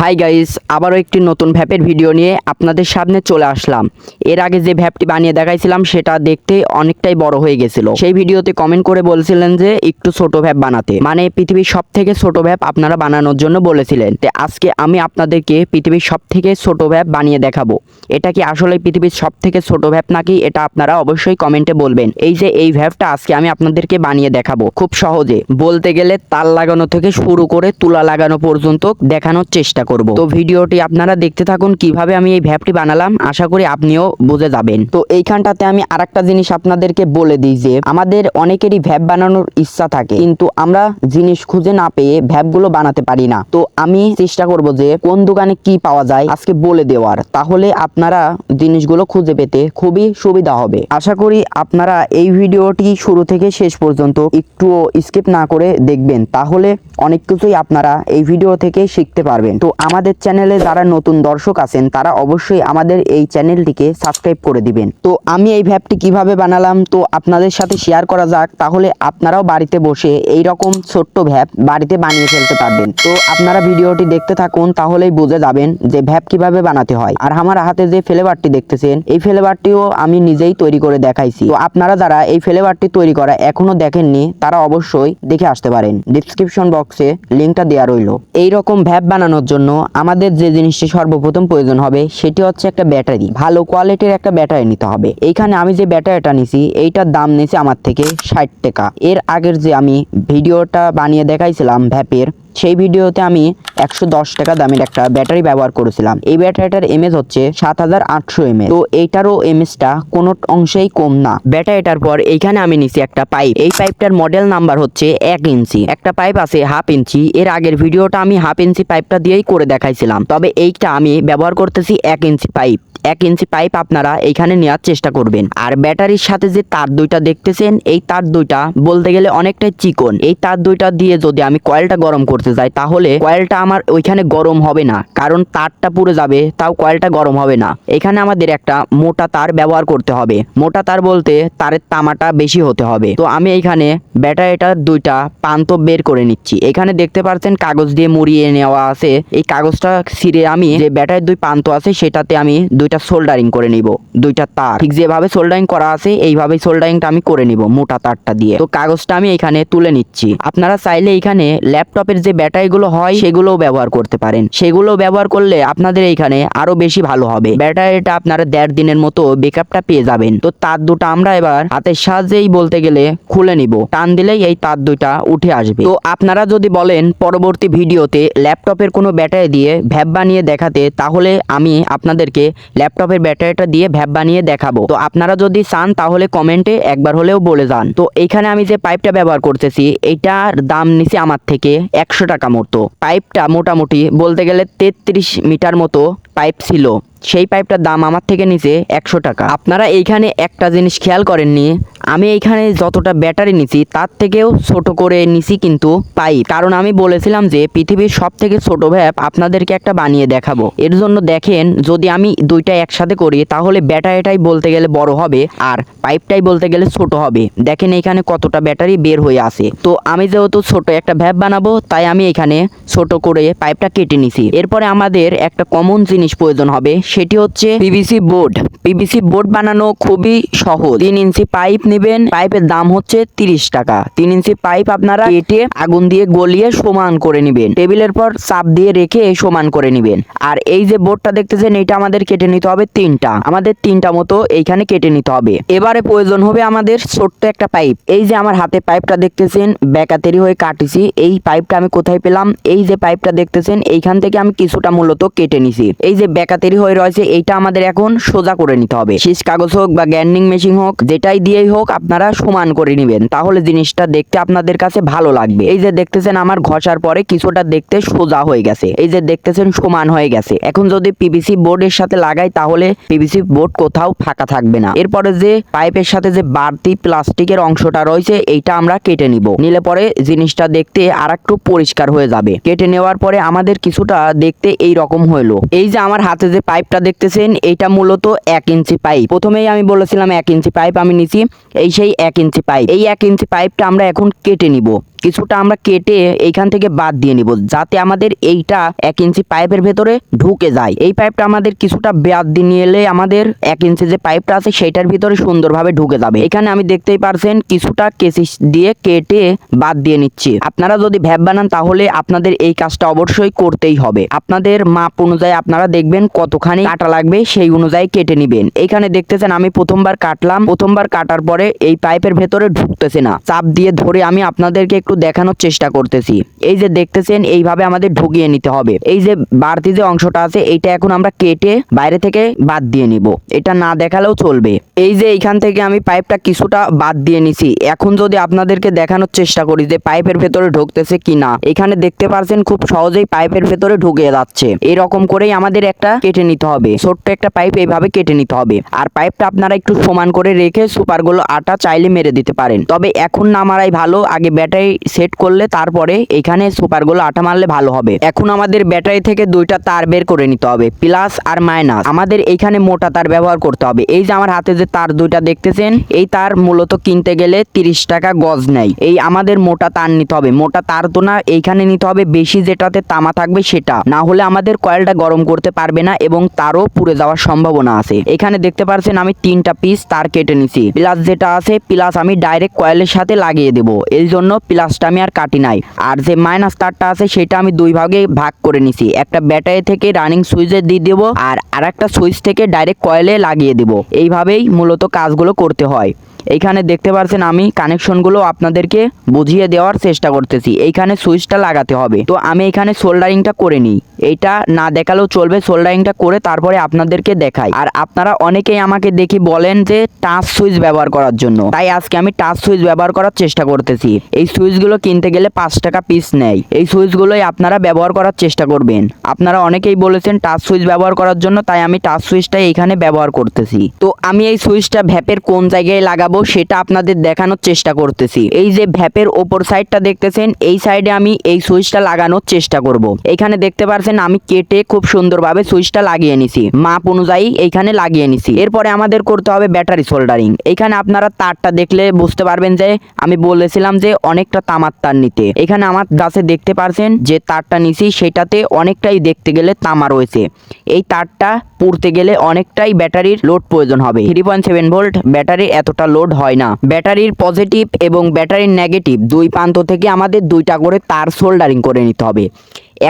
Hi guys আবারও একটি নতুন ভ্যাপের ভিডিও নিয়ে আপনাদের সামনে চলে আসলাম। এর আগে যে ভ্যাপটি বানিয়ে দেখাইছিলাম, সেটা দেখতে অনেকটাই বড় হয়ে গেছিল। সেই ভিডিওতে কমেন্ট করে বলছিলেন যে, একটু ছোট ভ্যাপ বানাতে। মানে পৃথিবীর সব থেকে ছোট ভ্যাপ আপনারা বানানোর জন্য বলেছিলেন। তো আজকে আমি আপনাদেরকে পৃথিবীর সব থেকে ছোট ভ্যাপ বানিয়ে দেখাবো। এটা কি আসলে পৃথিবীর সব থেকে ছোট ভ্যাপ নাকি? এটা আপনারা অবশ্যই কমেন্টে বলবেন। এই যে, এই ভ্যাপটা আজকে আমি আপনাদেরকে বানিয়ে দেখাবো। খুব সহজে। বলতে গেলে তার লাগানো থেকে শুরু করে তুলা লাগানো পর্যন্ত দেখানোর চেষ্টা করব। তো ভিডিওটি আপনারা দেখতে থাকুন, কীভাবে আমি এই ভ্যাপটি বানালাম। আশা করি আপনিও বুঝে যাবেন। তো এইখানটাতে আমি আরেকটা জিনিস আপনাদেরকে বলে দিই যে, আমাদের অনেকেরই ভ্যাপ বানানোর ইচ্ছা থাকে, কিন্তু আমরা জিনিস খুঁজে না পেয়ে ভ্যাপগুলো বানাতে পারি না। তো আমি চেষ্টা করব যে, কোন দোকানে কি পাওয়া যায় আজকে বলে দেওয়ার। তাহলে আপনারা জিনিসগুলো খুঁজে পেতে খুবই সুবিধা হবে। আশা করি আপনারা এই ভিডিওটি শুরু থেকে শেষ পর্যন্ত একটুও স্কিপ না করে দেখবেন, তাহলে অনেক কিছুই আপনারা এই ভিডিও থেকে শিখতে পারবেন। তো আমাদের চ্যানেলে যারা নতুন দর্শক আছেন, তারা অবশ্যই আমাদের এই চ্যানেলটিকে সাবস্ক্রাইব করে দিবেন। তো আমি এই ভ্যাপটি কীভাবে বানালাম, তো আপনাদের সাথে শেয়ার করা যাক, তাহলে আপনারাও বাড়িতে বসে এই রকম ছোট্ট ভ্যাপ বাড়িতে বানিয়ে ফেলতে পারবেন। তো আপনারা ভিডিওটি দেখতে থাকুন, তাহলেই বুঝে যাবেন যে ভ্যাপ কীভাবে বানাতে হয়। আর আমার হাতে যে ফ্লেভারটি দেখতেছেন, এই ফ্লেভারটিও আমি নিজেই তৈরি করে দেখাইছি। তো আপনারা যারা এই ফ্লেভারটি তৈরি করা এখনও দেখেননি, তারা অবশ্যই দেখে আসতে পারেন। ডিসক্রিপশন বক্সে লিঙ্কটা দেওয়া রইল। এই রকম ভ্যাপ বানানোর জন্য আমাদের যে জিনিসটি সর্বপ্রথম প্রয়োজন হবে, সেটি হচ্ছে একটা ব্যাটারি। ভালো কোয়ালিটির একটা ব্যাটারি নিতে হবে। এইখানে আমি যে ব্যাটারিটা নিছি, এইটার দাম নিয়েছি আমার থেকে ষাট টাকা। এর আগের যে আমি ভিডিওটা বানিয়ে দেখাইছিলাম ভ্যাপের সেই ভিডিওতে আমি একশো দশ টাকা দামের একটা ব্যাটারি ব্যবহার করেছিলাম। এই ব্যাটারিটার এমএজ হচ্ছে সাত হাজার আটশো এমএজ তো এইটারও এমএজটা কোনো অংশেই কম না। ব্যাটারিটার পর এইখানে আমি নিছি একটা পাইপ এই পাইপটার মডেল নাম্বার হচ্ছে এক ইঞ্চি। একটা পাইপ আছে হাফ ইঞ্চি। এর আগের ভিডিওটা আমি হাফ ইঞ্চি পাইপটা দিয়েই করে দেখাইছিলাম। তবে এইটা আমি ব্যবহার করতেছি এক ইঞ্চি পাইপ এক ইঞ্চি পাইপ আপনারা এইখানে নেওয়ার চেষ্টা করবেন। আর ব্যাটারির সাথে যে তার দুইটা দেখতেছেন, এই তার দুইটা বলতে গেলে অনেকটাই চিকন। এই তার দুইটা দিয়ে যদি আমি কয়েলটা গরম করতে যাই তাহলে কয়েলটা আমার ওইখানে গরম হবে না, কারণ তারটা পুড়ে যাবে, তাও কয়েলটা গরম হবে না। এখানে আমাদের একটা মোটা তার ব্যবহার করতে হবে। মোটা তার বলতে তারের তামাটা বেশি হতে হবে। তো আমি এইখানে ব্যাটারিটার দুইটা প্রান্ত বের করে নিচ্ছি। এখানে দেখতে পাচ্ছেন কাগজ দিয়ে মুড়িয়ে নেওয়া আছে। এই কাগজটা ছিঁড়ে আমি যে ব্যাটারির দুই প্রান্ত আছে, সেটাতে আমি দুইটা সোল্ডারিং করে নিব, দুইটা তার। ঠিক যেভাবে সোল্ডারিং করা আছে, এইভাবেই সোল্ডারিংটা আমি করে নিব মোটা তারটা দিয়ে। তো কাগজটা আমি এখানে তুলে নিচ্ছি। আপনারা চাইলে এখানে ল্যাপটপের যে ব্যাটারিগুলো হয়, সেগুলোও ব্যবহার করতে পারেন। সেগুলো ব্যবহার করলে আপনাদের এইখানে আরও বেশি ভালো হবে। ব্যাটারিটা আপনারা দেড় দিনের মতো বেকআপটা পেয়ে যাবেন। তো তার দুটা আমরা এবার হাতের সাহায্যেই বলতে গেলে খুলে নিব। টান দিলেই এই তার দুইটা উঠে আসবে। তো আপনারা যদি বলেন পরবর্তী ভিডিওতে ল্যাপটপের কোনো ব্যাটারি দিয়ে ভ্যাপ বানিয়ে দেখাতে, তাহলে আমি আপনাদেরকে ল্যাপটপের ব্যাটারিটা দিয়ে ভ্যাপ বানিয়ে দেখাবো। তো আপনারা যদি চান, তাহলে কমেন্টে একবার হলেও বলে যান। তো এইখানে আমি যে পাইপটা ব্যবহার করতেছি, এইটার দাম নিছি আমার থেকে একশো টাকা মতো। পাইপটা মোটামুটি বলতে গেলে তেত্রিশ মিটার মতো পাইপ ছিল, সেই পাইপটার দাম আমার থেকে নিচে একশো টাকা। আপনারা এইখানে একটা জিনিস খেয়াল করেননি, আমি এইখানে যতটা ব্যাটারি নিছি তার থেকেও ছোট করে নিছি কিন্তু পাইপ। কারণ আমি বলেছিলাম যে, পৃথিবীর সব থেকে ছোট ভ্যাপ আপনাদেরকে একটা বানিয়ে দেখাবো। এর জন্য দেখেন, যদি আমি দুইটা একসাথে করি, তাহলে ব্যাটারিটাই বলতে গেলে বড় হবে আর পাইপটাই বলতে গেলে ছোট হবে। দেখেন এখানে কতটা ব্যাটারি বের হয়ে আসে তো আমি যেহেতু ছোট একটা ভ্যাপ বানাবো, তাই আমি এখানে ছোট করে পাইপটা কেটে নিছি। এরপরে আমাদের একটা কমন জিনিস প্রয়োজন হবে, সেটি হচ্ছে পিভিসি বোর্ড পিভিসি বোর্ড বানানো খুবই সহজ। তিন ইঞ্চি পাইপ নেবেন পাইপের দাম হচ্ছে তিরিশ টাকা। তিন ইঞ্চি পাইপ আপনারা কেটে আগুন দিয়ে গলিয়ে সমান করে নেবেন। টেবিলের পর চাপ দিয়ে রেখে সমান করে নেবেন। আর এই যে বোর্ডটা দেখতেছেন এইটা আমাদের কেটে নিতে হবে তিনটা। আমাদের তিনটা মতো এইখানে কেটে নিতে হবে। এবারে প্রয়োজন হবে আমাদের ছোট্ট একটা পাইপ এই যে আমার হাতে পাইপটা দেখতেছেন ব্যাকাতেরি হয়ে কাটিছি। এই পাইপটা আমি কোথায় পেলাম? এই যে পাইপটা দেখতেছেন, এইখান থেকে আমি কিছুটা মূলত কেটে নিছি। এই যে ব্যাকাতেরি হয়ে রয়েছে, এইটা আমাদের এখন সোজা করে নিতে হবে। শীষ কাগজ হোক বা গ্যান্ডিং মেশিন হোক, যেটাই দিয়েই হোক, আপনারা সমান করে নেবেন। তাহলে জিনিসটা দেখতে আপনাদের কাছে ভালো লাগবে। এই যে দেখতেছেন, আমার ঘষার পরে কিছুটা দেখতে সোজা হয়ে গেছে। এই যে দেখতেছেন, সমান হয়ে গেছে। এখন যদি পিভিসি বোর্ডের সাথে লাগাই, তাহলে পিভিসি বোর্ড কোথাও ফাঁকা থাকবে না। এরপরে যে পাইপের সাথে যে বাড়তি প্লাস্টিকের অংশটা রয়েছে, এইটা আমরা কেটে নিব। নিলে পরে জিনিসটা দেখতে আর একটু পরিষ্কার হয়ে যাবে। কেটে নেওয়ার পরে আমাদের কিছুটা দেখতে এই রকম হইল। এই যে আমার হাতে যে পাইপটা দেখতেছেন এটা মূলত এক ইঞ্চি পাইপ। প্রথমেই আমি বলেছিলাম এক ইঞ্চি পাইপ আমি নিছি, এই সেই এক ইঞ্চি পাইপ। এই এক ইঞ্চি পাইপটা আমরা এখন কেটে নিব। কিছুটা আমরা কেটে এইখান থেকে বাদ দিয়ে নিব, যাতে আমাদের এইটা এক ইঞ্চি পাইপের ভেতরে ঢুকে যায়। এই পাইপটা আমাদের কিছুটা বাদ দিয়ে নিয়ে এলে আমাদের এক ইঞ্চি যে পাইপটা আছে সেটার ভিতরে সুন্দরভাবে ঢুকে যাবে। এখানে আমি দেখতেই পারছেন কিছুটা কেসি দিয়ে কেটে বাদ দিয়ে নিচ্ছি। আপনারা যদি ভ্যাব বানান তাহলে আপনাদের এই কাজটা অবশ্যই করতেই হবে। আপনাদের মাপ অনুযায়ী আপনারা দেখবেন কতখানি কাটা লাগবে সেই অনুযায়ী কেটে নিবেন। এখানে দেখতেছেন আমি প্রথমবার কাটলাম। প্রথমবার কাটার পরে এই পাইপের ভেতরে ঢুকতেছে না। চাপ দিয়ে ধরে আমি আপনাদেরকে একটু দেখানোর চেষ্টা করতেছি। এই যে দেখতেছেন, এইভাবে আমাদের ঢুকিয়ে নিতে হবে। এই যে বাড়তি যে অংশটা আছে, এইটা এখন আমরা কেটে বাইরে থেকে বাদ দিয়ে নিব। এটা না দেখালেও চলবে। এই যে এইখান থেকে আমি পাইপটা কিছুটা বাদ দিয়ে নিছি। এখন যদি আপনাদেরকে দেখানোর চেষ্টা করি যে পাইপের ভেতরে ঢুকতেছে কি না এখানে দেখতে পারছেন খুব সহজেই পাইপের ভেতরে ঢুকে যাচ্ছে। এরকম করেই আমাদের একটা কেটে নিতে হবে। ছোট্ট একটা পাইপ এইভাবে কেটে নিতে হবে। আর পাইপটা আপনারা একটু সমান করে রেখে সুপারগুলো আটা চাইলে মেরে দিতে পারেন। তবে এখন না মারাই ভালো, আগে ব্যাটারি সেট করলে তারপরে এখানে সুপারগুলো আটা মারলে ভালো হবে। এখন আমাদের ব্যাটারি থেকে দুইটা তার বের করে নিতে হবে প্লাস আর মাইনাস আমাদের এইখানে মোটা তার ব্যবহার করতে হবে। এই যে আমার হাতে যে তার দুইটা দেখতেছেন, এই তার মূলত কিনতে গেলে তিরিশ টাকা গজ নেয়। এই আমাদের মোটা তার নিতে হবে। মোটা তার তো না, এইখানে নিতে হবে বেশি যেটাতে তামা থাকবে সেটা। না হলে আমাদের কয়েলটা গরম করতে পারবে না এবং তারও পুড়ে যাওয়ার সম্ভাবনা আছে। এখানে দেখতে পাচ্ছেন আমি তিনটা পিস তার কেটে নিছি। প্লাস যেটা আছে প্লাস আমি ডাইরেক্ট কয়েলের সাথে লাগিয়ে দেব। এই জন্য প্লাসটা আমি আর কাটি নাই। আর যে মাইনাস তারটা আছে সেটা আমি দুই ভাগে ভাগ করে নিছি। একটা ব্যাটারি থেকে রানিং সুইচে দিয়ে দেব আর আরেকটা সুইচ থেকে ডাইরেক্ট কয়েলে লাগিয়ে দেব। এইভাবেই মূলত কাজগুলো করতে হয়। এইখানে দেখতে পাচ্ছেন আমি কানেকশনগুলো আপনাদেরকে বুঝিয়ে দেওয়ার চেষ্টা করতেছি। এইখানে সুইচটা লাগাতে হবে। তো আমি এখানে সোল্ডারিংটা করে নিই। এইটা না দেখালেও চলবে সোল্ডারিংটা করে তারপরে আপনাদেরকে দেখাই। আর আপনারা অনেকেই আমাকে দেখি বলেন যে টাচ সুইচ ব্যবহার করার জন্য। তাই আজকে আমি টাচ সুইচ ব্যবহার করার চেষ্টা করতেছি। এই সুইচগুলো কিনতে গেলে পাঁচ টাকা পিস নেয়। এই সুইচগুলোই আপনারা ব্যবহার করার চেষ্টা করবেন। আপনারা অনেকেই বলেছেন টাচ সুইচ ব্যবহার করার জন্য, তাই আমি টাচ সুইচটা এইখানে ব্যবহার করতেছি। তো আমি এই সুইচটা ভ্যাপের কোন জায়গায় লাগাবো, সেটা আপনাদের দেখানোর চেষ্টা করতেছি। এই যে ভ্যাপের ওপর সাইডটা দেখতেছেন, এই সাইডে আমি এই সুইচটা লাগানোর চেষ্টা করব। এখানে দেখতে পারছেন আমি কেটে খুব সুন্দরভাবে সুইচটা লাগিয়ে নিছি। মাপ অনুযায়ী এইখানে লাগিয়ে নিছি। এরপরে আমাদের করতে হবে ব্যাটারি সোল্ডারিং। এখানে আপনারা তারটা দেখলে বুঝতে পারবেন যে আমি বলেছিলাম যে অনেকটা তামার তার নিতে। এখানে আমার গাছে দেখতে পারছেন যে তারটা নিছি, সেটাতে অনেকটাই দেখতে গেলে তামা রয়েছে। এই তারটা পুড়তে গেলে অনেকটাই ব্যাটারির লোড প্রয়োজন হবে। Three point seven volt battery এতটা লোড হয় না। ব্যাটারির পজিটিভ এবং ব্যাটারির নেগেটিভ দুই প্রান্ত থেকে আমাদের দুইটা করে তার সোল্ডারিং করে নিতে হবে।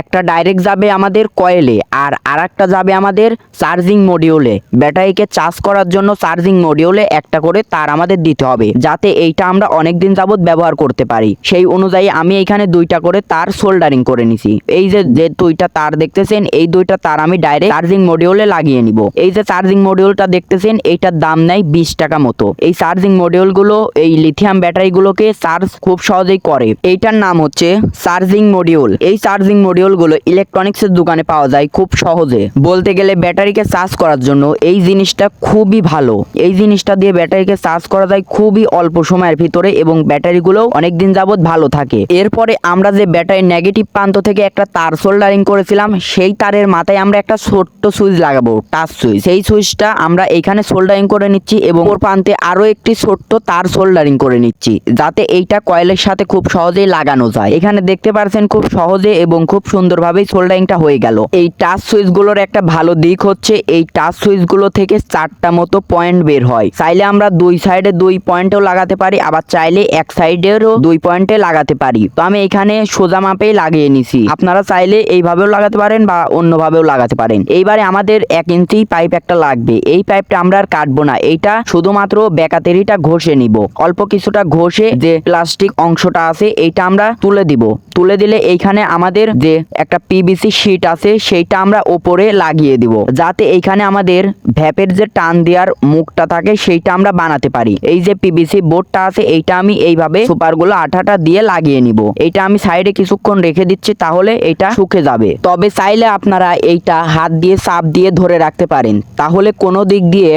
একটা ডাইরেক্ট যাবে আমাদের কয়েলে আর আরেকটা যাবে আমাদের চার্জিং মডিউলে ব্যাটারিকে চার্জ করার জন্য চার্জিং মডিউলে একটা করে তার আমাদের দিতে হবে, যাতে এইটা আমরা অনেক দিন যাবত ব্যবহার করতে পারি। সেই অনুযায়ী আমি এখানে দুইটা করে তার সোল্ডারিং করে নিছি। এই যে যে দুইটা তার দেখতেছেন, এই দুইটা তার আমি ডাইরেক্ট চার্জিং মডিউলে লাগিয়ে নিব। এই যে চার্জিং মডিউলটা দেখতেছেন, এইটার দাম নেয় বিশ টাকা মতো। এই চার্জিং মডিউলগুলো এই লিথিয়াম ব্যাটারিগুলোকে চার্জ খুব সহজেই করে। এইটার নাম হচ্ছে চার্জিং মডিউল এই চার্জিং মডিউলগুলো ইলেকট্রনিক্সের দোকানে পাওয়া যায় খুব সহজে। বলতে গেলে ব্যাটারিকে চার্জ করার জন্য এই জিনিসটা খুবই ভালো। এই জিনিসটা দিয়ে ব্যাটারিকে চার্জ করা যায় খুবই অল্প সময়ের ভিতরে এবং ব্যাটারিগুলো অনেকদিন যাবত ভালো থাকে। এরপরে আমরা যে ব্যাটারির নেগেটিভ প্রান্ত থেকে একটা তার সোল্ডারিং করেছিলাম, সেই তারের মাথায় আমরা একটা ছোট্ট সুইচ লাগাবো টাচ সুইচ সেই সুইচটা আমরা এখানে সোল্ডারিং করে নিচ্ছি এবং ওর প্রান্তে আরও একটি ছোট্ট তার সোল্ডারিং করে নিচ্ছি, যাতে এইটা কয়েলের সাথে খুব সহজেই লাগানো যায়। এখানে দেখতে পারছেন খুব সহজে এবং খুব সুন্দরভাবেই সোল্ডারিংটা হয়ে গেল। এই টাচ সুইচগুলোর একটা ভালো দিক হচ্ছে, এই টাচ সুইচগুলো থেকে চারটা মতো পয়েন্ট বের হয়। চাইলে আমরা দুই সাইডে দুই পয়েন্টও লাগাতে পারি, আবার চাইলে এক সাইডেরও দুই পয়েন্টে লাগাতে পারি। তো আমি এখানে সোজা মাপেই লাগিয়ে নিছি। আপনারা চাইলে এইভাবেও লাগাতে পারেন বা অন্যভাবেও লাগাতে পারেন। এইবারে আমাদের এক ইঞ্চি পাইপ একটা লাগবে। এই পাইপটা আমরা আর কাটবো না। এইটা শুধুমাত্র ব্যাকাতেরিটা ঘষে নিব। অল্প কিছুটা ঘষে যে প্লাস্টিক অংশটা আছে, এইটা আমরা তুলে দিব। তুলে দিলে এইখানে আমাদের যে একটা পিবিসি শিট আছে, সেইটা আমরা ওপরে লাগিয়ে দিব। যাতে এইখানে আমাদের ভ্যাপের যে টান দেওয়ার মুখটা থাকে, সেইটা আমরা বানাতে পারি। এই যে পিবিসি বোর্ডটা আছে, এইটা আমি এইভাবে সুপারগুলো আঠাটা দিয়ে লাগিয়ে নিব। এটা আমি সাইডে কিছুক্ষণ রেখে দিচ্ছি, তাহলে এটা শুকে যাবে। তবে চাইলে আপনারা এইটা হাত দিয়ে, চাপ দিয়ে ধরে রাখতে পারেন। তাহলে কোনো দিক দিয়ে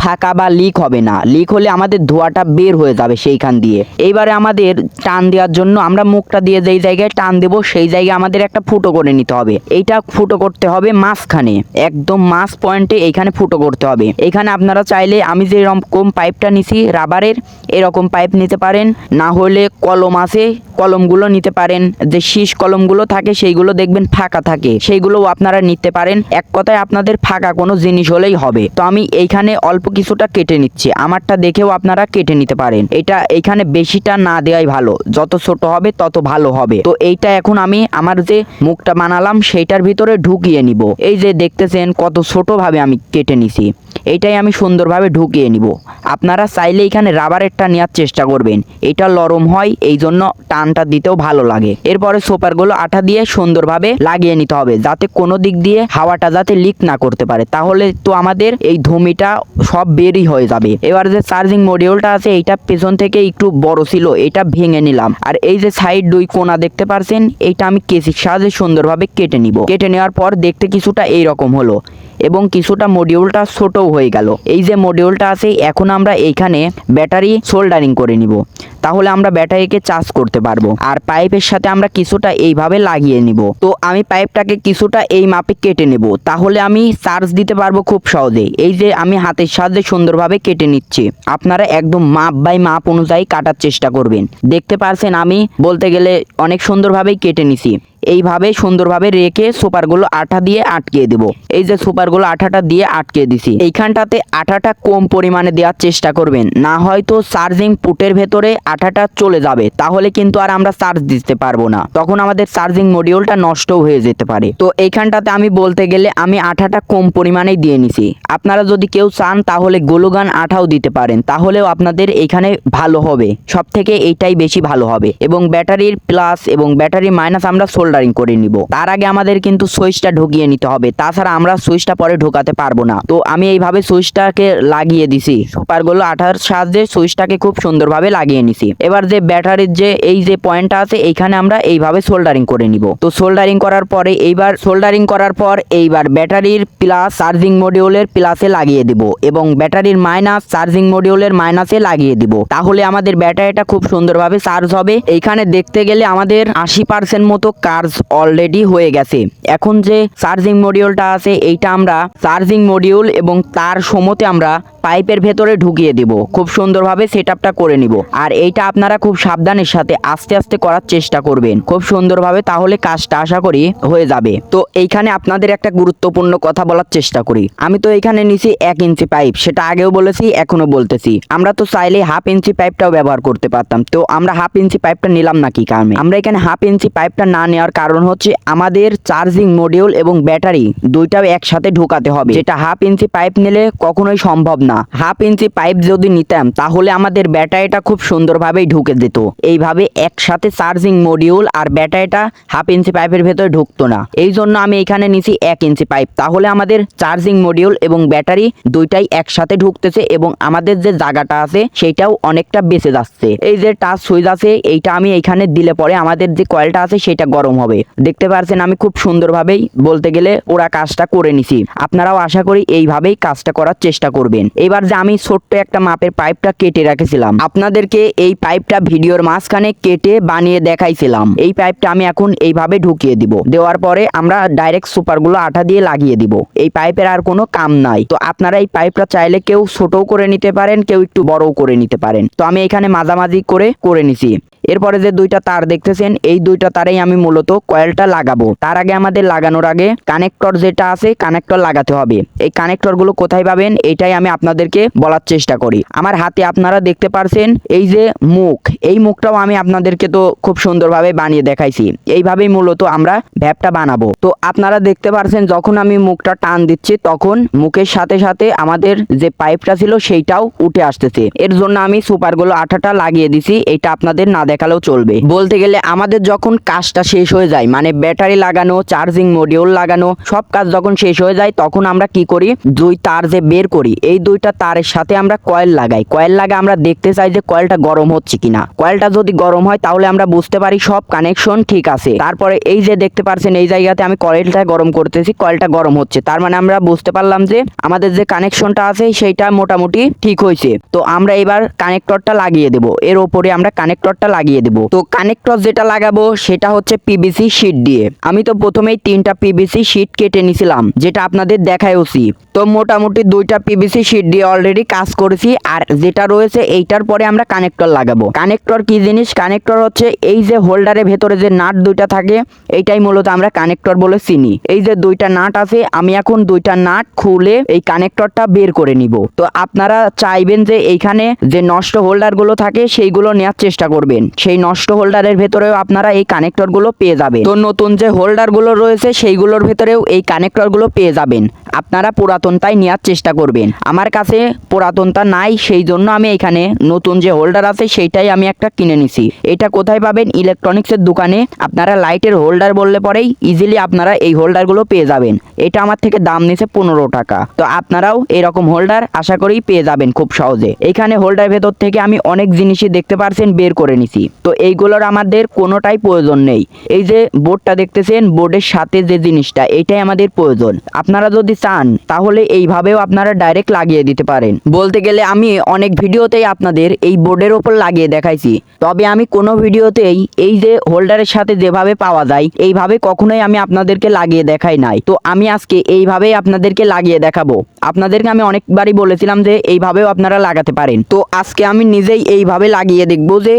ফাঁকা বা লিক হবে না। লিক হলে আমাদের ধোঁয়াটা বের হয়ে যাবে সেইখান দিয়ে। এইবারে আমাদের টান দেওয়ার জন্য আমরা মুখটা দিয়ে যেই জায়গায় টান দেবো, সেই জায়গায় আমাদের একটা ফুটো করে নিতে হবে। এইটা ফুটো করতে হবে মাঝখানে। একদম মাঝ পয়েন্টে এইখানে ফুটো করতে হবে। এখানে আপনারা চাইলে আমি যে এরকম পাইপটা নিছি, রাবারের, এরকম পাইপ নিতে পারেন। না হলে কলম আছে, কলমগুলো নিতে পারেন। যে শীষ কলমগুলো থাকে, সেইগুলো দেখবেন ফাঁকা থাকে। সেইগুলোও আপনারা নিতে পারেন। এক কথায় আপনাদের ফাঁকা কোনো জিনিস হলেই হবে। তো আমি এইখানে অল্প কিছুটা কেটে নিচ্ছি। আমারটা দেখেও আপনারা কেটে নিতে পারেন। এটা এইখানে বেশিটা না দেওয়াই ভালো। যত ছোট হবে তত ভালো হবে। তো এইটা এখন আমি আমার যে মুখটা বানালাম সেইটার ভিতরে ঢুকিয়ে নিব। এই যে দেখতেছেন কত ছোটোভাবে আমি কেটে নিছি। এইটাই আমি সুন্দরভাবে ঢুকিয়ে নিব। আপনারা চাইলে এখানে রাবারেরটা নেওয়ার চেষ্টা করবেন। এটা নরম হয় এই জন্য টানটা দিতেও ভালো লাগে। এরপরে সোপারগুলো আঠা দিয়ে সুন্দরভাবে লাগিয়ে নিতে হবে, যাতে কোনো দিক দিয়ে হাওয়াটা যাতে লিক না করতে পারে। তাহলে তো আমাদের এই ধুমিটা সব বেরই হয়ে যাবে। এবার যে চার্জিং মডিউলটা আছে, এইটা পেছন থেকে একটু বড় ছিল, এটা ভেঙে নিলাম। আর এই যে সাইড দুই কোনা দেখতে পারছেন, এইটা আমি কেসির সাহায্যে সুন্দরভাবে কেটে নিব। কেটে নেওয়ার পর দেখতে কিছুটা এই রকম হলো। এবং কিছুটা মডিউলটা ছোটও হয়ে গেল। এই যে মডিউলটা আছে, এখন আমরা এইখানে ব্যাটারি সোল্ডারিং করে নিব। তাহলে আমরা ব্যাটারিকে চার্জ করতে পারব। আর পাইপের সাথে আমরা কিছুটা এইভাবে লাগিয়ে নিব। তো আমি পাইপটাকে কিছুটা এই মাপে কেটে নেব। তাহলে আমি চার্জ দিতে পারব খুব সহজে এই যে আমি হাতের সাহায্যে সুন্দরভাবে কেটে নিচ্ছি। আপনারা একদম মাপ বাই মাপ অনুযায়ী কাটার চেষ্টা করবেন। দেখতে পারছেন আমি বলতে গেলে অনেক সুন্দরভাবেই কেটে নিছি। এইভাবে সুন্দরভাবে রেখে সুপারগুলো আঠা দিয়ে আটকে দেব। এই যে সুপারগুলো আঠাটা দিয়ে আটকে দিছি। এইখানটাতে আঠাটা কম পরিমাণে দেওয়ার চেষ্টা করবেন। না হয়তো চার্জিং পুটের ভেতরে আঠাটা চলে যাবে, তাহলে কিন্তু আর আমরা চার্জ দিতে পারব না। তখন আমাদের চার্জিং মডিউলটা নষ্টও হয়ে যেতে পারে। তো এইখানটাতে আমি বলতে গেলে আমি আঠাটা কম পরিমাণেই দিয়ে নিছি। আপনারা যদি কেউ চান, তাহলে গোলুগান আঠাও দিতে পারেন। তাহলেও আপনাদের এখানে ভালো হবে। সব থেকে এইটাই বেশি ভালো হবে। এবং ব্যাটারির প্লাস এবং ব্যাটারি মাইনাস আমরা সোল্ডারিং করে নিব। তার আগে আমাদের কিন্তু সুইচটা ঢুকিয়ে নিতে হবে। তাছাড়া আমরা সুইচটা পরে ঢোকাতে পারব না। তো আমি এইভাবে সুইচটাকে লাগিয়ে দিছি। সুপারগুলো আঠার সাহায্যে সুইচটাকে খুব সুন্দরভাবে লাগিয়ে নিছি। এবার যে ব্যাটারির যে এই যে পয়েন্টটা আছে, এইখানে আমরা এইভাবে সোল্ডারিং করে নিব। তো সোল্ডারিং করার পরে এইবার সোল্ডারিং করার পর এইবার ব্যাটারির প্লাস চার্জিং মডিউলের প্লাসে লাগিয়ে দিব এবং ব্যাটারির মাইনাস চার্জিং মডিউলের মাইনাসে লাগিয়ে দিব। তাহলে আমাদের ব্যাটারিটা খুব সুন্দরভাবে চার্জ হবে। এইখানে দেখতে গেলে আমাদের আশি পার্সেন্ট মতো কার্জ অলরেডি হয়ে গেছে। এখন যে চার্জিং মডিউলটা আছে, এইটা আমরা চার্জিং মডিউল এবং তার সমতে আমরা পাইপের ভেতরে ঢুকিয়ে দিব। খুব সুন্দরভাবে সেট করে নিব। আর এইটা আপনারা খুব সাবধানের সাথে আস্তে আস্তে করার চেষ্টা করবেন। খুব সুন্দরভাবে তাহলে কাজটা আশা করি হয়ে যাবে। তো এইখানে আপনাদের একটা গুরুত্বপূর্ণ কথা বলার চেষ্টা করি। আমি তো এইখানে নিছি এক ইঞ্চি পাইপ, সেটা আগেও বলেছি এখনও বলতেছি। আমরা তো চাইলে হাফ ইঞ্চি পাইপটাও ব্যবহার করতে পারতাম। তো আমরা হাফ ইঞ্চি পাইপটা নিলাম না কি কারণে? আমরা এখানে হাফ ইঞ্চি পাইপটা না নেওয়ার কারণ হচ্ছে আমাদের চার্জিং মডিউল এবং ব্যাটারি দুইটাও একসাথে ঢোকাতে হবে। যেটা হাফ ইঞ্চি পাইপ নিলে কখনোই সম্ভব না। হাফ ইঞ্চি পাইপ যদি নিতাম, তাহলে আমাদের ব্যাটারিটা খুব সুন্দরভাবেই ঢুকে যেত। এইভাবে একসাথে চার্জিং মডিউল আর ব্যাটারিটা হাফ ইঞ্চি পাইপের ভেতরে ঢুকতো না। এই জন্য আমি এখানে নিছি এক ইঞ্চি পাইপ। তাহলে আমাদের চার্জিং মডিউল এবং ব্যাটারি দুইটাই একসাথে ঢুকতেছে এবং আমাদের যে জায়গাটা আছে সেটাও অনেকটা বেঁচে যাচ্ছে। এই যে টাচ সুইচ আছে, এইটা আমি এইখানে দিলে পরে আমাদের যে কয়েলটা আছে সেটা গরম হবে। দেখতে পারছেন আমি খুব সুন্দরভাবেই বলতে গেলে ওরা কাজটা করে নিছি। আপনারাও আশা করি এইভাবেই কাজটা করার চেষ্টা করবেন। এবার যে আমি ছোট্ট একটা মাপের পাইপটা কেটে রেখেছিলাম, আপনাদেরকে এই পাইপটা ভিডিওর মাঝখানে কেটে বানিয়ে দেখাইছিলাম। এই পাইপটা আমি এখন এইভাবে ঢুকিয়ে দিব। দেওয়ার পরে আমরা ডাইরেক্ট সুপারগুলো আঠা দিয়ে লাগিয়ে দিব। এই পাইপের আর কোনো কাম নাই। তো আপনারা এই পাইপটা চাইলে কেউ ছোটও করে নিতে পারেন, কেউ একটু বড়ও করে নিতে পারেন। তো আমি এখানে মাঝামাঝি করে করে নিছি। এরপরে যে দুইটা তার দেখতেছেন, এই দুইটা তারেই আমি মূলত কয়েলটা লাগাবো। তার আগে আমাদের লাগানোর আগে কানেক্টর যেটা আছে কানেক্টর লাগাতে হবে। এই কানেক্টরগুলো কোথায় পাবেন এটাই আমি আপনাদেরকে বলার চেষ্টা করি। আমার হাতে আপনারা দেখতে পারছেন, এই যে মুখ, এই মুখটাও আমি আপনাদেরকে তো খুব সুন্দরভাবে বানিয়ে দেখাইছি। এইভাবেই মূলত আমরা ভ্যাপটা বানাবো। তো আপনারা দেখতে পারছেন, যখন আমি মুখটা টান দিচ্ছি, তখন মুখের সাথে সাথে আমাদের যে পাইপটা ছিল, সেইটাও উঠে আসতেছে। এর জন্য আমি সুপারগুলো আঠাটা লাগিয়ে দিছি এটা আপনাদের না দেখালেও চলবে। বলতে গেলে আমাদের যখন কাজটা শেষ হয়ে যায় মানে ব্যাটারি লাগানো, চার্জিং মডিউল লাগানো, সব কাজ যখন শেষ হয়ে যায়, তখন আমরা কি করি? দুই তার যে বের করি, এই দুইটা তারের সাথে আমরা কয়েল লাগাই। কয়েল লাগা আমরা দেখতে চাই যে কয়েলটা গরম হচ্ছে কিনা। কয়েলটা যদি গরম হয়, তাহলে আমরা বুঝতে পারি সব কানেকশন ঠিক আছে। তারপরে এই যে দেখতে পারছেন, এই জায়গাতে আমি কয়েলটা গরম করতেছি কয়েলটা গরম হচ্ছে। তার মানে আমরা বুঝতে পারলাম যে আমাদের যে কানেকশনটা আছে, সেইটা মোটামুটি ঠিক হয়েছে। তো আমরা এবার কানেক্টরটা লাগিয়ে দেব। এর ওপরে আমরা কানেক্টরটা লাগিয়ে দেবো। তো কানেক্টর যেটা লাগাবো, সেটা হচ্ছে পিবিসি শিট দিয়ে। আমি তো প্রথমেই তিনটা পিবিসি শিট কেটে নিছিলাম, যেটা আপনাদের দেখায়ওছি। তো মোটামুটি দুইটা পিবিসি শিট দিয়ে অলরেডি কাজ করেছি, আর যেটা রয়েছে এইটার পরে আমরা কানেক্টর লাগাবো। কানেক্টর কি জিনিস? কানেক্টর হচ্ছে এই যে হোল্ডারের ভেতরে যে নাট দুইটা থাকে, এইটাই মূলত আমরা কানেক্টর বলে চিনি। এই যে দুইটা নাট আছে, আমি এখন দুইটা নাট খুলে এই কানেক্টরটা বের করে নিব। তো আপনারা চাইবেন যে এইখানে যে নষ্ট হোল্ডারগুলো থাকে, সেইগুলো নেওয়ার চেষ্টা করবেন। সেই নষ্ট হোল্ডারের ভেতরেও আপনারা এই কানেক্টরগুলো পেয়ে যাবেন। তো নতুন যে হোল্ডারগুলো রয়েছে, সেইগুলোর ভেতরেও এই কানেক্টরগুলো পেয়ে যাবেন। আপনারা পুরাতনটাই নেওয়ার চেষ্টা করবেন। আমার কাছে পুরাতনটা নাই, সেই জন্য আমি এখানে নতুন যে হোল্ডার আছে, সেইটাই আমি একটা কিনে নিছি। এটা কোথায় পাবেন? ইলেকট্রনিক্সের দোকানে। আপনারা লাইটের হোল্ডার বললে পরেই ইজিলি আপনারা এই হোল্ডারগুলো পেয়ে যাবেন। এটা আমার থেকে দাম নিছে পনেরো টাকা। তো আপনারাও এরকম হোল্ডার আশা করি পেয়ে যাবেন খুব সহজে। এখানে হোল্ডার ভেতর থেকে আমি অনেক জিনিসই দেখতে পারছেন, বের করে নিছি। তো এইগুলোর আমাদের কোনোটাই প্রয়োজন নেই। এই যে বোর্ডটা দেখতেছেন, বোর্ডের সাথে যে জিনিসটা, এটাই আমাদের প্রয়োজন। আপনারা যদি চান, তাহলে এইভাবেও আপনারা ডাইরেক্ট লাগিয়ে দিতে পারেন। বলতে গেলে আমি অনেক ভিডিওতেই আপনাদের এই বোর্ডের ওপর লাগিয়ে দেখাইছি। তবে আমি কোনো ভিডিওতেই এই যে হোল্ডারের সাথে যেভাবে পাওয়া যায়, এইভাবে কখনোই আমি আপনাদেরকে লাগিয়ে দেখাই নাই। তো আমি আজকে এইভাবেই আপনাদেরকে লাগিয়ে দেখাবো। আপনাদেরকে আমি অনেকবারই বলেছিলাম যে এইভাবেও আপনারা লাগাতে পারেন। তো আজকে আমি নিজেই এইভাবে লাগিয়ে দেখব যে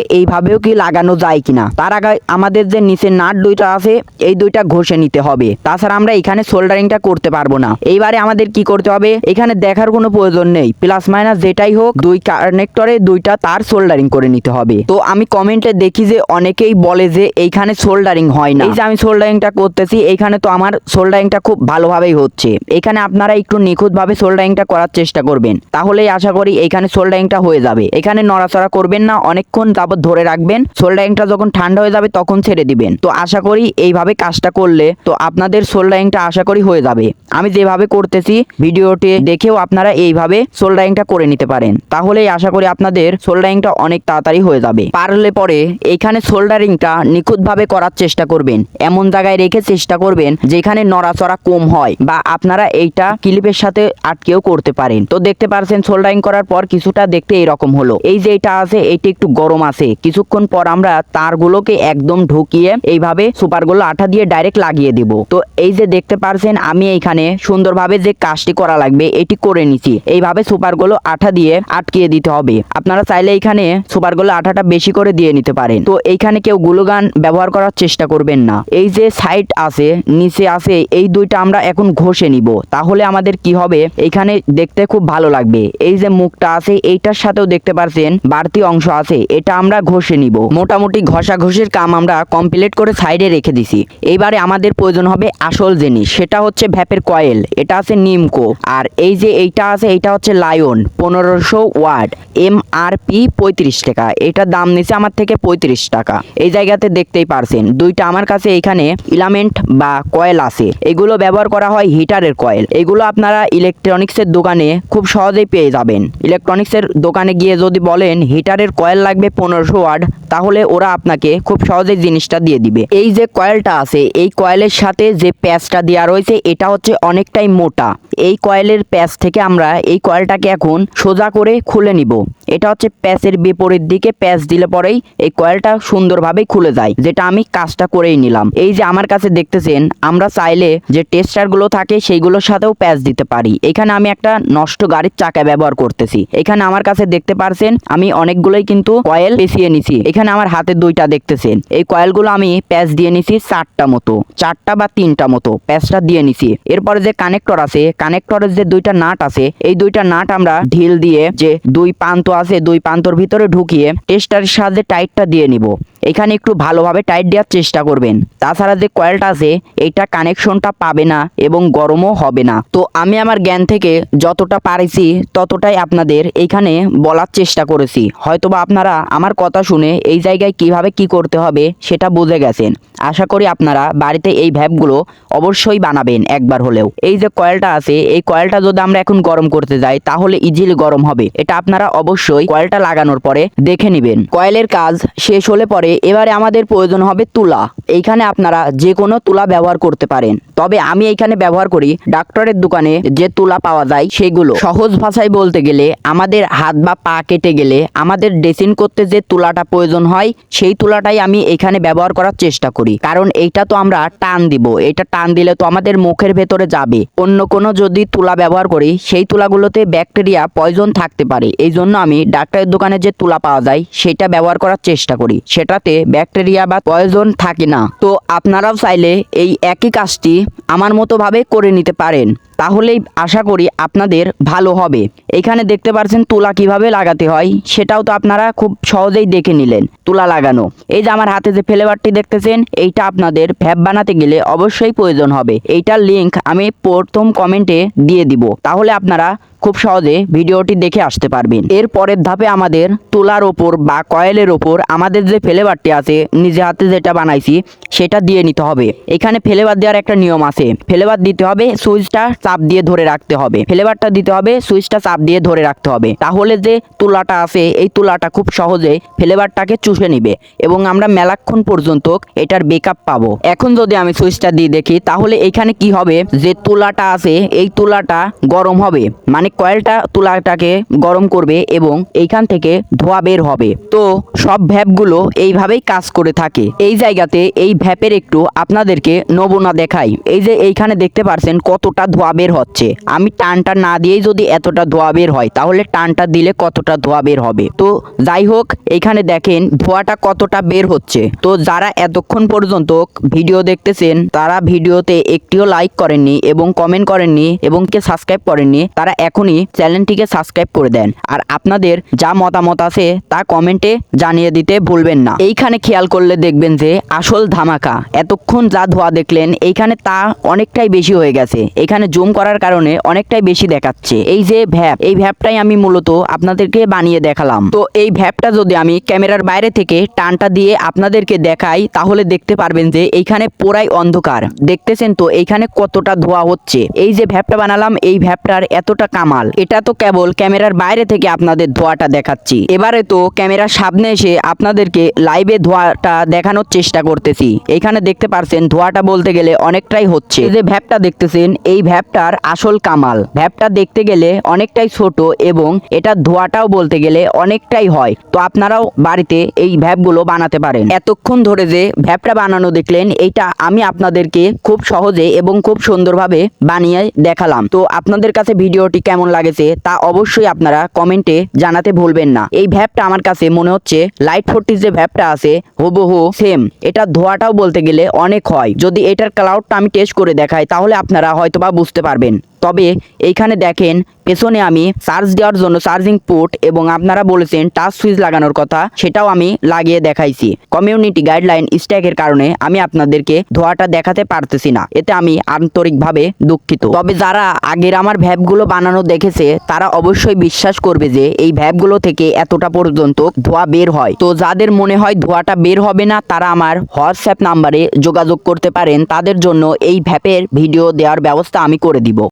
এইভাবেও কি লাগানো যায় কিনা? তার আগে আমাদের যে নিচের নাট দুইটা আছে, এই দুইটা ঘষে নিতে হবে। তাছাড়া আমরা এখানে সোল্ডারিংটা করতে পারব না। এইবারে আমাদের কি করতে হবে? এখানে দেখার কোনো প্রয়োজন নেই। প্লাস মাইনাস যেটাই হোক, দুই কানেক্টরে দুইটা তার সোল্ডারিং করে নিতে হবে। তো আমি কমেন্টে দেখি যে অনেকেই বলে যে এইখানে সোল্ডারিং হয় না। এই যে আমি সোল্ডারিংটা করতেছি এইখানে তো আমার সোল্ডারিংটা খুব ভালোভাবেই হচ্ছে। এখানে আপনারা একটু নিখুঁতভাবে সোল্ডারিংটা করার চেষ্টা করবেন। তাহলেই আশা করি এইখানে সোল্ডারিংটা হয়ে যাবে। এখানে নড়াচড়া করবেন না, অনেকক্ষণ যাবত ধরে রাখবেন। সোল্ডারিংটা যখন ঠান্ডা হয়ে যাবে তখন ছেড়ে দিবেন। তো আশা করি এইভাবে কাজটা করলে তো আপনাদের সোল্ডারিংটা আশা করি হয়ে যাবে। আমি যেভাবে করতেছি, ভিডিওটি দেখেও আপনারা এইভাবে সোল্ডারিংটা করে নিতে পারেন। তাহলেই আশা করি আপনাদের সোল্ডারিংটা অনেক তাড়াতাড়ি হয়ে যাবে। পারলে পরে এইখানে সোল্ডারিংটা নিখুঁতভাবে করার চেষ্টা করবেন। এমন জায়গায় রেখে চেষ্টা করবেন যেখানে নড়াচড়া কম হয় বা আপনারা এইটা ক্লিপের সাথে আটকেও করতে পারেন। তো দেখতে পারছেন সোল্ডারিং করার পর কিছুটা দেখতে এরকম হলো। এই যে এটা আছে এইটা একটু গরম আছে। কিছুক্ষণ পর আমরা তারগুলোকে একদম ঢুকিয়ে এইভাবে সুপারগুলো আঠা দিয়ে ডাইরেক্ট লাগিয়ে দিব। তো এই যে দেখতে পারছেন, আমি এইখানে সুন্দরভাবে যে কাজটি করা লাগবে, এটি করে নিছি। এইভাবে সুপারগুলো আঠা দিয়ে আটকিয়ে দিতে হবে। আপনারা চাইলে এইখানে সুপারগুলো আঠাটা বেশি করে দিয়ে নিতে পারেন। তো এইখানে কেউ গুলোগান ব্যবহার করার চেষ্টা করবেন না। এই যে সাইড আছে, নিচে আছে, এই দুইটা আমরা এখন ঘষে নিব। তাহলে আমাদের কি হবে? এইখানে দেখতে খুব ভালো লাগবে। এই যে মুখটা আছে, এইটার সাথেও দেখতে পারছেন, বাড়তি অংশ আছে। এটা আমরা ঘষে নিব। মোটামুটি ঘষা ঘষির কাম আমরা কমপ্লিট করে সাইডে রেখে দিছি। এইবারে আমাদের প্রয়োজন হবে আসল জিনিস, সেটা হচ্ছে ভ্যাপের কয়েল। এটা আছে নিমকো। আর এই যে এইটা আছে, এইটা হচ্ছে লায়ন, পনেরোশো ওয়াট এম আর পি পঁয়ত্রিশ টাকা। এটার দাম নিছে আমার থেকে পঁয়ত্রিশ টাকা। এই জায়গাতে দেখতেই পারছেন, দুইটা আমার কাছে এখানে ইলামেন্ট বা কয়েল আছে। এগুলো ব্যবহার করা হয় হিটারের কয়েল। এগুলো আপনারা ইলেকট্রনিক্সের দোকানে খুব সহজেই পেয়ে যাবেন। ইলেকট্রনিক্সের দোকানে গিয়ে যদি বলেন, হিটারের কয়েল লাগবে পনেরোশো ওয়াট তাহলে ওরা আপনাকে খুব সহজেই জিনিসটা দিয়ে দিবে। এই যে কয়েলটা আছে, এই কয়েলের সাথে যে প্যাচটা দেওয়া রয়েছে, এটা হচ্ছে অনেকটাই মোটা। এই কয়েলের প্যাচ থেকে আমরা এই কয়েলটাকে এখন সোজা করে খুলে নিব। এটা হচ্ছে প্যাচের বিপরীত দিকে প্যাচ দিলে পরেই এই কয়েলটা সুন্দরভাবে খুলে যায়, যেটা আমি কাজটা করেই নিলাম। এই যে আমার কাছে দেখতেছেন, আমরা চাইলে যে টেস্টারগুলো থাকে, সেইগুলোর সাথেও প্যাচ দিতে পারি। এখানে আমি একটা নষ্ট গাড়ির চাকা ব্যবহার করতেছি। এখানে আমার কাছে দেখতে পারছেন, আমি অনেকগুলোই কিন্তু কয়েল পেঁচিয়ে নিছি। এখানে আমার হাতে দুইটা দেখতেছেন। এই কয়েলগুলো আমি প্যাচ দিয়ে নিছি চারটা মতো। চারটা বা তিনটা মতো প্যাচটা দিয়ে নিছি। এরপরে যে কানেক্টর আছে, কানেক্টরের যে দুইটা নাট আছে, এই দুইটা নাট আমরা ঢিল দিয়ে যে দুই প্রান্ত আছে, দুই প্রান্তর ভিতরে ঢুকিয়ে টেস্টারের সাহায্যে টাইটটা দিয়ে নিব। এখানে একটু ভালোভাবে টাইট দেওয়ার চেষ্টা করবেন। তাছাড়া যে কয়েলটা আছে, এইটা কানেকশনটা পাবে না এবং গরমও হবে না। তো আমি আমার জ্ঞান থেকে যতটা পারেছি, ততটাই আপনাদের এইখানে বলার চেষ্টা করেছি। হয়তোবা আপনারা আমার কথা শুনে এই জায়গায় কীভাবে কি করতে হবে সেটা বুঝে গেছেন। আশা করি আপনারা বাড়িতে এই ভ্যাপগুলো অবশ্যই বানাবেন একবার হলেও। এই যে কয়েলটা আছে, এই কয়েলটা যদি আমরা এখন গরম করতে যাই, তাহলে ইজিলি গরম হবে। এটা আপনারা অবশ্যই কয়েলটা লাগানোর পরে দেখে নেবেন। কয়েলের কাজ শেষ হলে পরে এবারে আমাদের প্রয়োজন হবে তুলা। এইখানে আপনারা যে কোনো তুলা ব্যবহার করতে পারেন। তবে আমি এইখানে ব্যবহার করি ডাক্তারের দোকানে যে তুলা পাওয়া যায় সেগুলো। সহজ ভাষায় বলতে গেলে আমাদের হাত বা পা কেটে গেলে আমাদের ড্রেসিং করতে যে তুলাটা প্রয়োজন হয়, সেই তুলাটাই আমি এখানে ব্যবহার করার চেষ্টা করি। কারণ এইটা তো আমরা টান দিব। এটা টান দিলে তো আমাদের মুখের ভেতরে যাবে। অন্য কোনো যদি তুলা ব্যবহার করি, সেই তুলাগুলোতে ব্যাকটেরিয়া পয়জন থাকতে পারে। এই জন্য আমি ডাক্তারের দোকানে যে তুলা পাওয়া যায়, সেটা ব্যবহার করার চেষ্টা করি। সেটাতে ব্যাকটেরিয়া বা পয়জন থাকে না। তো আপনারাও চাইলে এই একই কাজটি আমার মতোভাবে করে নিতে পারেন। তাহলেই আশা করি আপনাদের ভালো হবে। এখানে দেখতে পাচ্ছেন তুলা কীভাবে লাগাতে হয়, সেটাও তো আপনারা খুব সহজেই দেখে নিলেন, তুলা লাগানো। এই যে আমার হাতে যে ফ্লেভারটি দেখতেছেন, এইটা আপনাদের ভ্যাপ বানাতে গেলে অবশ্যই প্রয়োজন হবে। এইটার লিংক আমি প্রথম কমেন্টে দিয়ে দিব, তাহলে আপনারা খুব সহজে ভিডিওটি দেখে আসতে পারবেন। এর পরের ধাপে আমাদের তুলার ওপর বা কয়েলের ওপর আমাদের যে ফ্লেভারটি আছে, নিজে হাতে যেটা বানাইছি, সেটা দিয়ে নিতে হবে। এখানে ফ্লেভার দেওয়ার একটা নিয়ম আছে। ফ্লেভার দিতে হবে সুইচটা চাপ দিয়ে ধরে রাখতে হবে। ফ্লেভারটা দিতে হবে, সুইচটা চাপ দিয়ে ধরে রাখতে হবে। তাহলে যে তুলাটা আছে, এই তুলাটা খুব সহজে ফ্লেভারটাকে চুষে নিবে এবং আমরা মেলাক্ষণ পর্যন্ত এটার বেকআপ পাবো। এখন যদি আমি সুইচটা দিয়ে দেখি, তাহলে এখানে কি হবে? যে তুলাটা আছে, এই তুলাটা গরম হবে। মানে কয়েলটা তুলাটাকে গরম করবে এবং এইখান থেকে ধোয়া বের হবে। তো সব ভ্যাপগুলো এইভাবেই কাজ করে থাকে। এই জায়গাতে এই ভ্যাপের একটু আপনাদেরকে নমুনা দেখাই। এই যে এইখানে দেখতে পারছেন কতটা ধোয়া বের হচ্ছে। আমি টানটা না দিয়েই যদি এতটা ধোয়া বের হয়, তাহলে টানটা দিলে কতটা ধোয়া বের হবে? তো যাই হোক, এইখানে দেখেন ধোয়াটা কতটা বের হচ্ছে। তো যারা এতক্ষণ পর্যন্ত ভিডিও দেখতেছেন, তারা ভিডিওতে একটিও লাইক করেননি এবং কমেন্ট করেননি এবং কে সাবস্ক্রাইব করেননি, তারা এখনই চ্যানেলটিকে সাবস্ক্রাইব করে দেন। আর আপনাদের যা মতামত আছে, তা কমেন্টে জানিয়ে দিতে ভুলবেন না। এইখানে খেয়াল করলে দেখবেন যে, আসল ধামাকা, এতক্ষণ যা ধোয়া দেখলেন, এইখানে তা অনেকটাই বেশি হয়ে গেছে। এখানে জুম করার কারণে অনেকটাই বেশি দেখাচ্ছে। এই যে ভ্যাপ, এই ভ্যাপটাই আমি মূলত আপনাদেরকে বানিয়ে দেখালাম। তো এই ভ্যাপটা যদি আমি ক্যামেরার বাইরে থেকে টানটা দিয়ে আপনাদেরকে দেখাই, তাহলে দেখতে পারবেন যে এইখানে পুরাই অন্ধকার। দেখতেছেন তো এইখানে কতটা ধোয়া হচ্ছে। এই যে ভ্যাপটা বানালাম, এই ভ্যাপটার এতটা কামাল। এটা তো কেবল ক্যামেরার বাইরে থেকে আপনাদের ধোয়াটা দেখাচ্ছি। এবারে তো ক্যামেরার সামনে এসে আপনাদেরকে লাইভে ধোয়াটা দেখানোর চেষ্টা করতেছি। এখানে দেখতে পারছেন, ধোয়াটা বলতে গেলে অনেকটাই হচ্ছে। যে ভ্যাপটা দেখতেছেন, এই ভ্যাপটার আসল কামাল। ভ্যাপটা দেখতে গেলে অনেকটাই ছোট এবং এটা ধোয়াটাও বলতে গেলে অনেকটাই হয়। তো আপনারাও বাড়িতে এই ভ্যাপগুলো বানাতে পারেন। এতক্ষণ ধরে যে ভ্যাপটা বানানো দেখলেন, এইটা আমি আপনাদেরকে খুব সহজে এবং খুব সুন্দরভাবে বানিয়ে দেখালাম। তো আপনাদের কাছে ভিডিওটি কেমন লাগেছে তা অবশ্যই আপনারা কমেন্টে জানাতে ভুলবেন না। এই ভ্যাপটা আমার কাছে মনে হচ্ছে লাইট ফোর্টির যে ভ্যাপটা আছে, হুবহু সেম এটা ধোয়াটাও বলতে গেলে অনেক হয়। যদি এটার ক্লাউডটা আমি টেস্ট করে দেখাই, তাহলে আপনারা হয়তোবা বুঝতে পারবেন। তবে এইখানে দেখেন, পেছনে আমি চার্জ দেওয়ার জন্য চার্জিং পোর্ট এবং আপনারা বলেছেন টাচ সুইচ লাগানোর কথা, সেটাও আমি লাগিয়ে দেখাইছি। কমিউনিটি গাইডলাইন স্ট্যাকের কারণে আমি আপনাদেরকে ধোয়াটা দেখাতে পারতেছি না। এতে আমি আন্তরিকভাবে দুঃখিত। তবে যারা আগের আমার ভ্যাপগুলো বানানো দেখেছে, তারা অবশ্যই বিশ্বাস করবে যে এই ভ্যাপগুলো থেকে এতটা পর্যন্ত ধোয়া বের হয়। তো যাদের মনে হয় ধোয়াটা বের হবে না, তারা আমার হোয়াটসঅ্যাপ নাম্বারে যোগাযোগ করতে পারেন। তাদের জন্য এই ভ্যাপের ভিডিও দেওয়ার ব্যবস্থা আমি করে দিব।